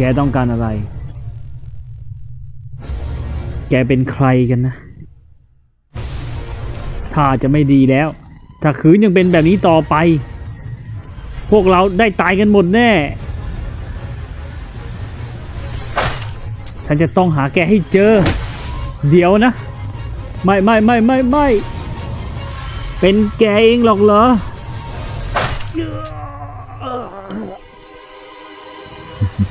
แกต้องการอะไร แกเป็นใครกันนะ ถ้าจะไม่ดีแล้ว ถ้าขืนยังเป็นแบบนี้ต่อไป พวกเราได้ตายกันหมดแน่ ฉันจะต้องหาแกให้เจอ เดี๋ยวนะ ไม่ไม่ไม่ไม่ไม่ เป็นแกเองหรอกเหรอ สวั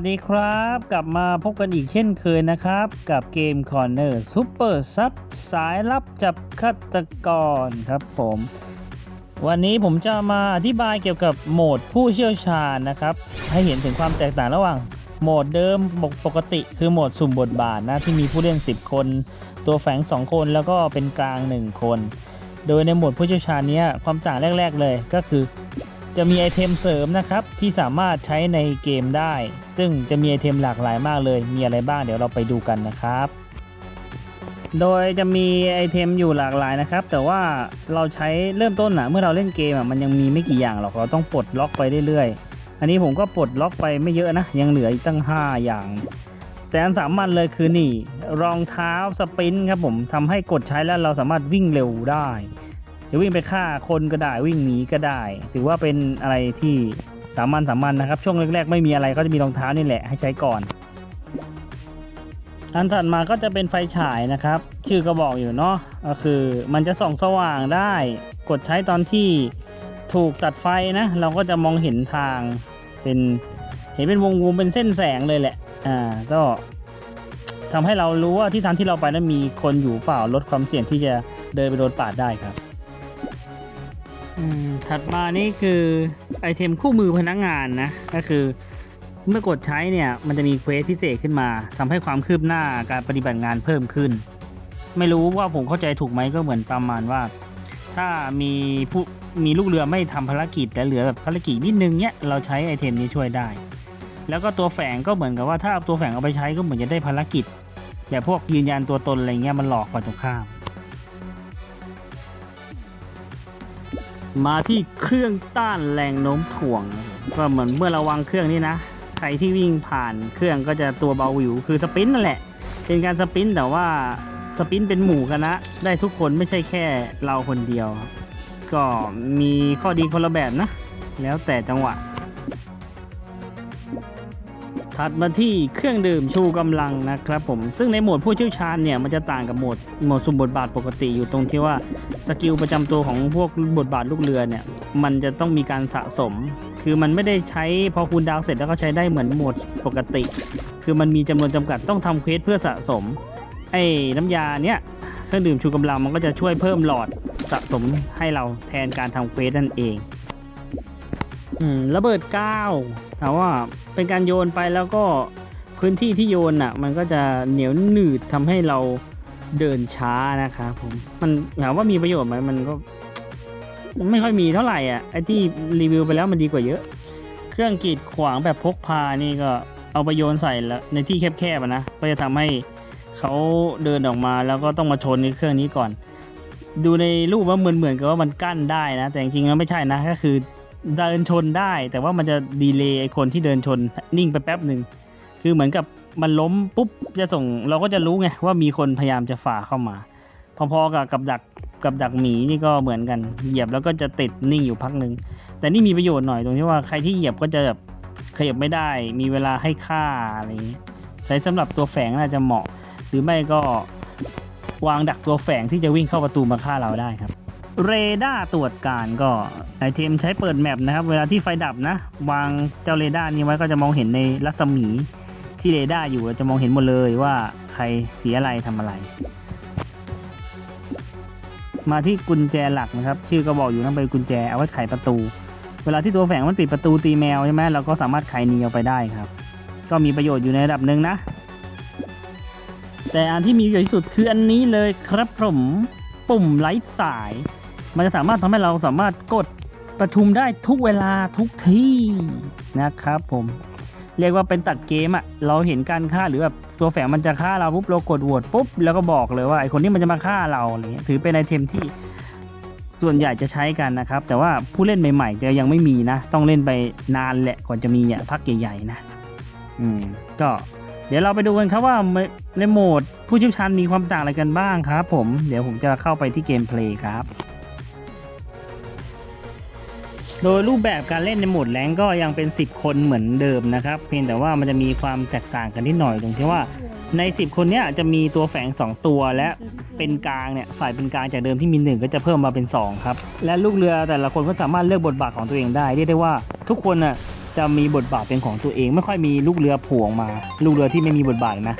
สดีครับ กลับมาพบกันอีกเช่นเคยนะครับ กับเกม Corner Super ซับสายลับจับฆาตกรครับผม วันนี้ผมจะมาอธิบายเกี่ยวกับโหมดผู้เชี่ยวชาญนะครับ ให้เห็นถึงความแตกต่างระหว่างโหมดเดิมปกติคือโหมดสุ่มบทบาทนะที่มีผู้เล่น 10 คน ตัวแฝง 2 คนแล้วก็เป็นกลาง 1 คน โดยในหมวดผู้เชี่ยวชาญนี้ความต่างแรก ๆ เลยก็คือ จะมีไอเทมเสริมนะครับที่สามารถใช้ในเกมได้ ซึ่งจะมีไอเทมหลากหลายมากเลย มีอะไรบ้างเดี๋ยวเราไปดูกันนะครับ โดยจะมีไอเทมอยู่หลากหลายนะครับ แต่ว่าเราใช้เริ่มต้นอะเมื่อเราเล่นเกมอะมันยังมีไม่กี่อย่างหรอกเราต้องปลดล็อกไปเรื่อยๆอันนี้ผมก็ปลดล็อกไปไม่เยอะนะ ยังเหลืออีกตั้ง 5 อย่าง แต่อันสามัญเลยคือนี่ รองเท้าสปรินท์ครับผมทำให้กดใช้แล้วเราสามารถวิ่งเร็วได้จะวิ่งไปฆ่าคนก็ได้วิ่งหนีก็ได้ ถือว่าเป็นอะไรที่สามัญสามัญนะครับ ช่วงแรกๆไม่มีอะไรก็จะมีรองเท้านี่แหละให้ใช้ก่อน อันถัดมาก็จะเป็นไฟฉายนะครับ ชื่อก็บอกอยู่เนาะก็คือมันจะส่องสว่างได้ กดใช้ตอนที่ถูกตัดไฟนะ เราก็จะมองเห็นทางเป็น เห็นเป็นวงวงเป็นเส้นแสงเลยแหละ อ่า ก็ทำให้เรารู้ว่าที่ทางที่เราไปนั้นมีคนอยู่เปล่าลดความเสี่ยงที่จะเดินไปโดนปาดได้ครับ อืม ถัดมานี่คือไอเทมคู่มือพนักงานนะ ก็คือเมื่อกดใช้เนี่ยมันจะมีเควสพิเศษขึ้นมาทำให้ความคืบหน้าการปฏิบัติงานเพิ่มขึ้น ไม่รู้ว่าผมเข้าใจถูกไหมก็เหมือนประมาณว่า ถ้ามีผู้ มีลูกเรือไม่ทำภารกิจแต่เหลือแบบภารกิจนิดนึงเนี่ยเราใช้ไอเทมนี้ช่วยได้ แล้วก็ตัวแฝงก็เหมือนกับว่าถ้าเอาตัวแฝงเอาไปใช้ก็เหมือนจะได้ภารกิจแบบพวกยืนยันตัวตนอะไรเงี้ยมันหลอกฝ่ายตรงข้าม มาที่เครื่องต้านแรงโน้มถ่วง ก็เหมือนเมื่อเราวางเครื่องนี้นะใครที่วิ่งผ่านเครื่องก็จะตัวเบาหวิวคือสปินนั่นแหละ เป็นการสปินแต่ว่าสปินเป็นหมู่คณะได้ทุกคนไม่ใช่แค่เราคนเดียวครับ ก็มีข้อดีคนละแบบนะ แล้วแต่จังหวะ ถัดมาที่เครื่องดื่มชูกำลังนะครับผม ซึ่งในโหมดผู้เชี่ยวชาญเนี่ยมันจะต่างกับโหมดโหมดสุ่มบทบาทปกติอยู่ตรงที่ว่าสกิลประจำตัวของพวกบทบาทลูกเรือเนี่ย มันจะต้องมีการสะสม คือมันไม่ได้ใช้พอคูณดาวเสร็จแล้วก็ใช้ได้เหมือนโหมดปกติ คือมันมีจำนวนจำกัดต้องทำเควสเพื่อสะสมไอ้น้ำยาเนี่ย เครื่องดื่มชูกำลังมันก็จะช่วยเพิ่มหลอดสะสมให้เราแทนการทำเควสนั่นเอง อืมระเบิดก้าวถามว่าเป็นการโยนไปแล้วก็พื้นที่ที่โยนอะ มันก็จะเหนียวหนืดทำให้เราเดินช้านะครับผมมันถามว่ามีประโยชน์ไหมมันก็ไม่ค่อยมีเท่าไหร่อะไอที่รีวิวไปแล้วมันดีกว่าเยอะ เครื่องกีดขวางแบบพกพานี่ก็เอาไปโยนใส่แล้วในที่แคบๆนะก็จะทำให้ เขาเดินออกมาแล้วก็ต้องมาชนในเครื่องนี้ก่อน ดูในรูปว่าเหมือนเหมือนกับว่ามันกั้นได้นะ แต่จริงๆแล้วไม่ใช่นะก็คือเดินชนได้ แต่ว่ามันจะดีเลย์ไอคนที่เดินชนนิ่งไปแป๊บหนึ่งคือเหมือนกับมันล้มปุ๊บจะส่งเราก็จะรู้ไงว่ามีคนพยายามจะฝ่าเข้ามา พอๆกับกับดักกับดักหมีนี่ก็เหมือนกันเหยียบแล้วก็จะติดนิ่งอยู่พักหนึ่งแต่นี่มีประโยชน์หน่อยตรงที่ว่าใครที่เหยียบก็จะแบบขยับไม่ได้ มีเวลาให้ค่าอะไรอย่างนี้ใช้สำหรับตัวแฝงน่าจะเหมาะ หรือไม่ก็วางดักตัวแฝงที่จะวิ่งเข้าประตูมาฆ่าเราได้ครับ เรดาร์ตรวจการก็ไอเทมใช้เปิดแมปนะครับ เวลาที่ไฟดับนะ วางเจ้าเรดาร์นี้ไว้ก็จะมองเห็นในรัศมีที่เรดาร์อยู่จะมองเห็นหมดเลยว่าใครเสียอะไรทำอะไร มาที่กุญแจหลักนะครับ ชื่อก็บอกอยู่นั่นเป็นกุญแจเอาไว้ไขประตู เวลาที่ตัวแฝงมันปิดประตูตีแมวใช่ไหมเราก็สามารถไขหนีออกไปได้ครับ ก็มีประโยชน์อยู่ในระดับหนึ่งนะ แต่อันที่มีประโยชน์ที่สุดคืออันนี้เลยครับผมปุ่มไร้สาย มันจะสามารถทำให้เราสามารถกดประชุมได้ทุกเวลาทุกที่นะครับผม เรียกว่าเป็นตัดเกมอะเราเห็นการฆ่าหรือแบบตัวแฝงมันจะฆ่าเราปุ๊บเรากดโหวตปุ๊บแล้วก็บอกเลยว่าไอคนนี้มันจะมาฆ่าเราอะไรเงี้ยถือเป็นไอเทมที่ส่วนใหญ่จะใช้กันนะครับ แต่ว่าผู้เล่นใหม่ๆจะยังไม่มีนะ ต้องเล่นไปนานแหละก่อนจะมีอะพักใหญ่ๆนะ อืม ก็ เดี๋ยวเราไปดูกันครับว่าในโหมดผู้เชี่ยวชาญมีความต่างอะไรกันบ้างครับผม เดี๋ยวผมจะเข้าไปที่เกมเพลย์ครับ โดยรูปแบบการเล่นในโหมดแรงก็ยังเป็น 10 คนเหมือนเดิมนะครับ เพียงแต่ว่ามันจะมีความแตกต่างกันนิดหน่อยตรงที่ว่าใน 10 คนเนี้ยจะมีตัวแฝง 2 ตัวและเป็นกลางเนี่ยฝ่ายเป็นกลางจากเดิมที่มี 1 ก็จะเพิ่มมาเป็น 2 ครับ และลูกเรือแต่ละคนก็สามารถเลือกบทบาทของตัวเองได้เรียกได้ว่าทุกคนน่ะ จะมีบทบาทเป็นของตัวเอง ไม่ค่อยมีลูกเรือผล่ออกมา ลูกเรือที่ไม่มีบทบาทนะ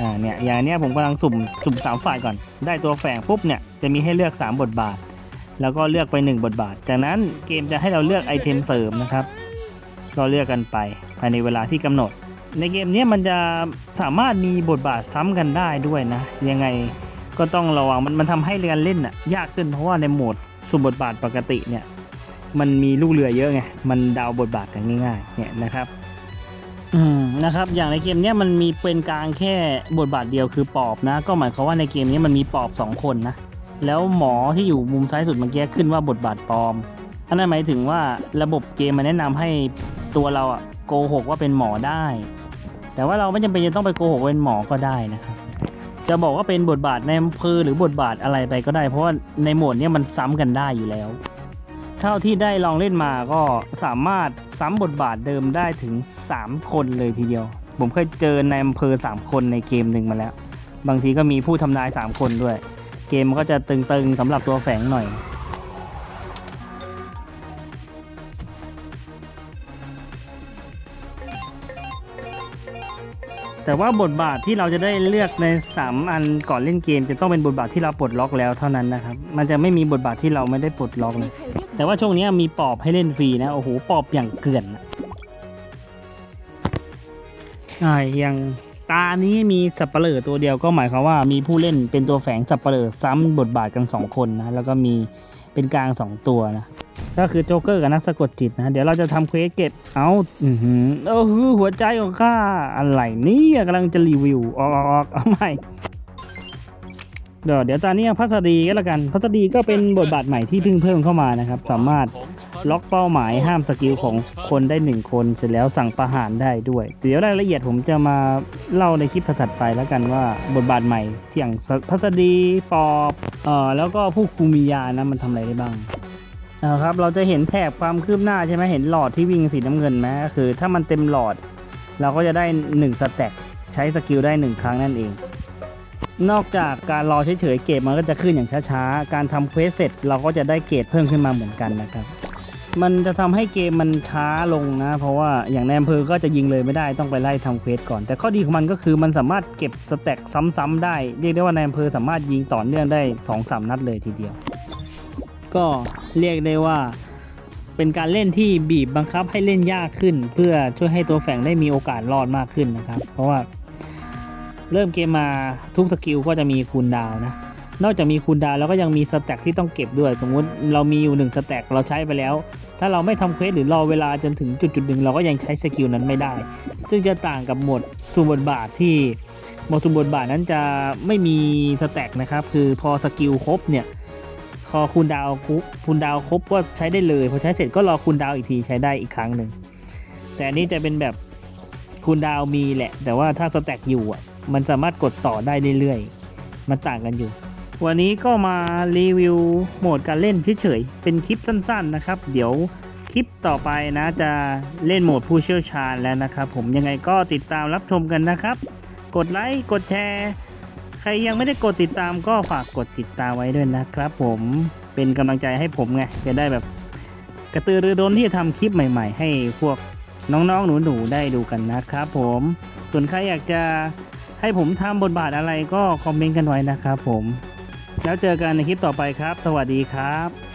อ่าเนี่ยอย่างเนี้ยผมกำลังสุ่มสุ่มสามฝ่ายก่อน ได้ตัวแฝงปุ๊บเนี่ยจะมีให้เลือก 3 บทบาท แล้วก็เลือกไป 1 บทบาท จากนั้นเกมจะให้เราเลือกไอเทมเสริมนะครับก็เลือกกันไปภายในเวลาที่กำหนด ในเกมเนี้ยมันจะสามารถมีบทบาทซ้ำกันได้ด้วยนะ ยังไงก็ต้องระวังมันมันทำให้การเล่นอะยากขึ้นเพราะว่าในโหมดสุ่มบทบาทปกติเนี่ย มันมีลูกเรือเยอะไง มันเดาวบทบาทกันง่ายๆ เนี่ยนะครับอืมนะครับ อย่างในเกมเนี้ยมันมีเป็นกลางแค่บทบาทเดียวคือปอบนะ ก็หมายความว่าในเกมนี้มันมีปอบสองคนนะ แล้วหมอที่อยู่มุมซ้ายสุดเมื่อกี้ขึ้นว่าบทบาทปลอมอันนั้นหมายถึงว่าระบบเกมมันแนะนำให้ตัวเราอะโกหกว่าเป็นหมอได้ แต่ว่าเราไม่จำเป็นจะต้องไปโกหกเป็นหมอก็ได้นะครับจะบอกว่าเป็นบทบาทในอำเภอหรือบทบาทอะไรไปก็ได้ เพราะว่าในโหมดนี้มันซ้ำกันได้อยู่แล้ว เท่าที่ได้ลองเล่นมาก็สามารถซ้ำบทบาทเดิมได้ถึง 3 คนเลยทีเดียว ผมเคยเจอในอำเภอ 3 คนในเกมหนึ่งมาแล้ว บางทีก็มีผู้ทำนาย 3 คนด้วย เกมก็จะตึงๆสำหรับตัวแฝงหน่อยแต่ว่าบทบาทที่เราจะได้เลือกใน 3 อันก่อนเล่นเกม จะต้องเป็นบทบาทที่เราปลดล็อกแล้วเท่านั้นนะครับ มันจะไม่มีบทบาทที่เราไม่ได้ปลดล็อกเลย แต่ว่าช่วงนี้มีปอบให้เล่นฟรีนะ โอ้โห ปอบอย่างเกลื่อนอะอ่าอย่างตานี้มีสับเปลอตัวเดียวก็หมายความว่ามีผู้เล่นเป็นตัวแฝงสับเปลอซ้ำบทบาทกันสองคนนะแล้วก็มีเป็นกลางสองตัวนะก็คือโจ๊กเกอร์กับนักสะกดจิตนะ เดี๋ยวเราจะทำเควสเก็บเอาอือหือโอ้โหหัวใจของข้าอะไรนี่กำลังจะรีวิวออกออกออกเอาใหม่ เดี๋ยวเดี๋ยวตอนนี้พัสดีก็แล้วกัน พัสดีก็เป็นบทบาทใหม่ที่เพิ่งเพิ่มเข้ามานะครับ สามารถล็อกเป้าหมายห้ามสกิลของคนได้หนึ่งคนเสร็จแล้วสั่งประหารได้ด้วย เดี๋ยวรายละเอียดผมจะมาเล่าในคลิปถัดไปแล้วกันว่าบทบาทใหม่ที่อย่างพัสดีปอบเอ่อแล้วก็ผู้คุมิยานะมันทำอะไรได้บ้างนะครับเราจะเห็นแถบความคืบหน้าใช่ไหมเห็นหลอดที่วิ่งสีน้ำเงินไหมก็คือ ถ้ามันเต็มหลอด เราก็จะได้1สแต็กใช้สกิลได้1ครั้งนั่นเอง นอกจากการรอเฉยๆเกรดมันก็จะขึ้นอย่างช้าๆ การทำเควสเสร็จเราก็จะได้เกรดเพิ่มขึ้นมาเหมือนกันนะครับ มันจะทำให้เกมมันช้าลงนะ เพราะว่าอย่างในอำเภอก็จะยิงเลยไม่ได้ต้องไปไล่ทำเควสก่อน แต่ข้อดีของมันก็คือมันสามารถเก็บสแต็กซ้ำๆได้เรียกได้ว่าในอำเภอสามารถยิงต่อเนื่องได้2อสามนัดเลยทีเดียว ก็เรียกได้ว่าเป็นการเล่นที่บีบบังคับให้เล่นยากขึ้น เพื่อช่วยให้ตัวแฝงได้มีโอกาสรอดมากขึ้นนะครับ เพราะว่า เริ่มเกมมาทุกสกิลก็จะมีคูลดาวนะ นอกจากมีคูลดาวแล้วก็ยังมีสแต็กที่ต้องเก็บด้วย สมมุติเรามีอยู่หนึ่งสแต็กเราใช้ไปแล้ว ถ้าเราไม่ทำเควสหรือรอเวลาจนถึงจุดจุดๆหนึ่งเราก็ยังใช้สกิลนั้นไม่ได้ ซึ่งจะต่างกับหมดสุ่มบทบาทที่หมดสุ่มบทบาทนั้นจะไม่มีสแต็กนะครับ คือพอสกิลครบเนี่ยพอคูลดาวน์ครบคูลดาวครบก็ใช้ได้เลย พอใช้เสร็จก็รอคูลดาวอีกทีใช้ได้อีกครั้งหนึ่งแต่อันนี้จะเป็นแบบคูลดาวมีแหละ แต่ว่าถ้าสแต็กอยู่อะ มันสามารถกดต่อได้เรื่อยๆ มันต่างกันอยู่ วันนี้ก็มารีวิวโหมดการเล่นเฉยๆ เป็นคลิปสั้นๆนะครับ เดี๋ยวคลิปต่อไปนะจะเล่นโหมดผู้เชี่ยวชาญแล้วนะครับ ผมยังไงก็ติดตามรับชมกันนะครับ กดไลค์ กดแชร์ ใครยังไม่ได้กดติดตามก็ฝากกดติดตามไว้ด้วยนะครับ ผมเป็นกำลังใจให้ผมไงจะได้แบบกระตือรือร้นที่จะทำคลิปใหม่ ๆ ให้พวกน้องๆหนูๆได้ดูกันนะครับ ผมส่วนใครอยากจะ ให้ผมทำบทบาทอะไรก็คอมเมนต์กันไว้นะครับผม แล้วเจอกันในคลิปต่อไปครับ สวัสดีครับ